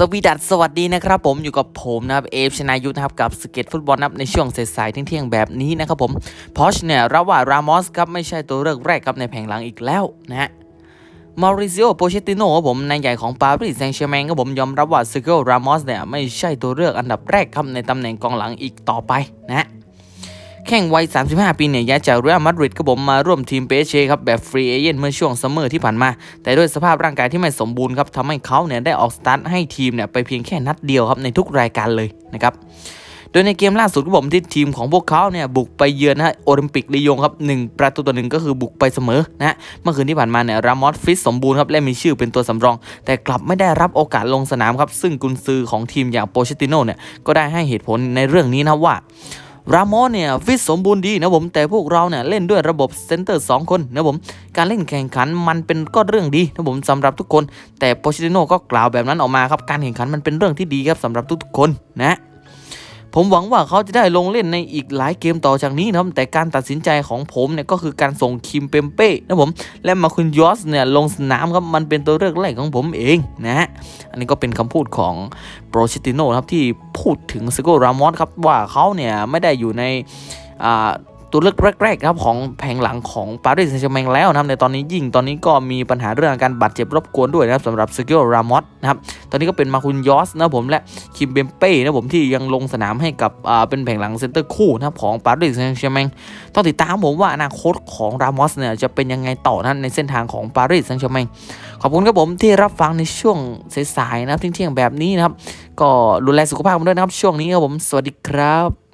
สวีดัสสวัสดีนะครับผมอยู่กับผมนะครับเอฟชนายุทธนะครับกับสเก็ตฟุตบอลนะครับในช่วงสายๆเที่ยงๆแบบนี้นะครับผมพอชเนี่ยรับว่ารามอสครับไม่ใช่ตัวเลือกแรกครับในแผงหลังอีกแล้วนะฮะมาริซิโอโปเชติโน่ครับผมนายใหญ่ของปารีสแซงต์แชร์แมงครับผมยอมรับว่าซิเกลรามอสเนี่ยไม่ใช่ตัวเลือกอันดับแรกครับในตำแหน่งกองหลังอีกต่อไปนะฮะ แข่งวัย 35 ปีเนี่ยย้ายจากเรอัลมาดริดครับผมมาร่วมทีมเปเชครับแบบฟรีเอเจนต์เมื่อช่วงซัมเมอร์ที่ผ่านมา แต่ด้วยสภาพร่างกายที่ไม่สมบูรณ์ครับทำให้เขาเนี่ยได้ออกสตาร์ทให้ทีมเนี่ยไปเพียงแค่นัดเดียวครับในทุกรายการเลยนะครับโดยในเกมล่าสุดครับผมที่ทีมของพวกเขาเนี่ยบุกไปเยือนนะฮะโอลิมปิกลียงครับหนึ่งประตูต่อหนึ่งก็คือบุกไปเสมอนะเมื่อคืนที่ผ่านมาเนี่ยรามอสฟิตสมบูรณ์ครับและมีชื่อเป็นตัวสำรอง แต่กลับไม่ได้รับโอกาสลงสนามครับซึ่งกุนซือของทีมอย่างโปเชติโน่เนี่ยก็ได้ให้เหตุผลในเรื่องนี้นะว่า รามอสเนี่ยฟิตสมบูรณ์ดีนะผมแต่พวกเราเนี่ยเล่นด้วยระบบเซนเตอร์ 2 คนนะผมการเล่นแข่งขันมันเป็นก็เรื่องดีนะผมสำหรับทุกคน แต่โปชิติโนก็กล่าวแบบนั้นออกมาครับการแข่งขันมันเป็นเรื่องที่ดีครับสำหรับทุกๆคนนะ ผมหวังว่าเขาจะได้ลงเล่นในอีกหลายเกมต่อจากนี้นะครับแต่การตัดสินใจของผมเนี่ยก็คือการส่งคิมเปมเป้นะผมและมาคุณยอสเนี่ยลงสนามครับมันเป็นตัวเลือกแรกของผมเองนะฮะอันนี้ก็เป็นคำพูดของโปรชิติโนครับที่พูดถึงซิโกรามอสครับว่าเขาเนี่ยไม่ได้อยู่ในอ่า ตัวเลือกแรกๆครับของแผงหลังของปารีสแซงต์แชร์แมงแล้วนะครับในตอนนี้ยิ่งตอนนี้ก็มีปัญหาเรื่องการบาดเจ็บรบกวนด้วยนะครับสำหรับซิโกรามอสนะครับตอนนี้ก็เป็นมาคุณยอสนะผมและคิมเบมเป้นะผมที่ยังลงสนามให้กับเป็นแผงหลังเซนเตอร์คู่นะครับของปารีสแซงต์แชร์แมงต้องติดตามผมว่าอนาคตของรามอสเนี่ยจะเป็นยังไงต่อนะในเส้นทางของปารีสแซงต์แชร์แมงขอบคุณครับผมที่รับฟังในช่วงสายๆนะครับเที่ยงๆแบบนี้นะครับก็ดูแลสุขภาพกันด้วยนะครับช่วงนี้ครับผมสวัสดีครับ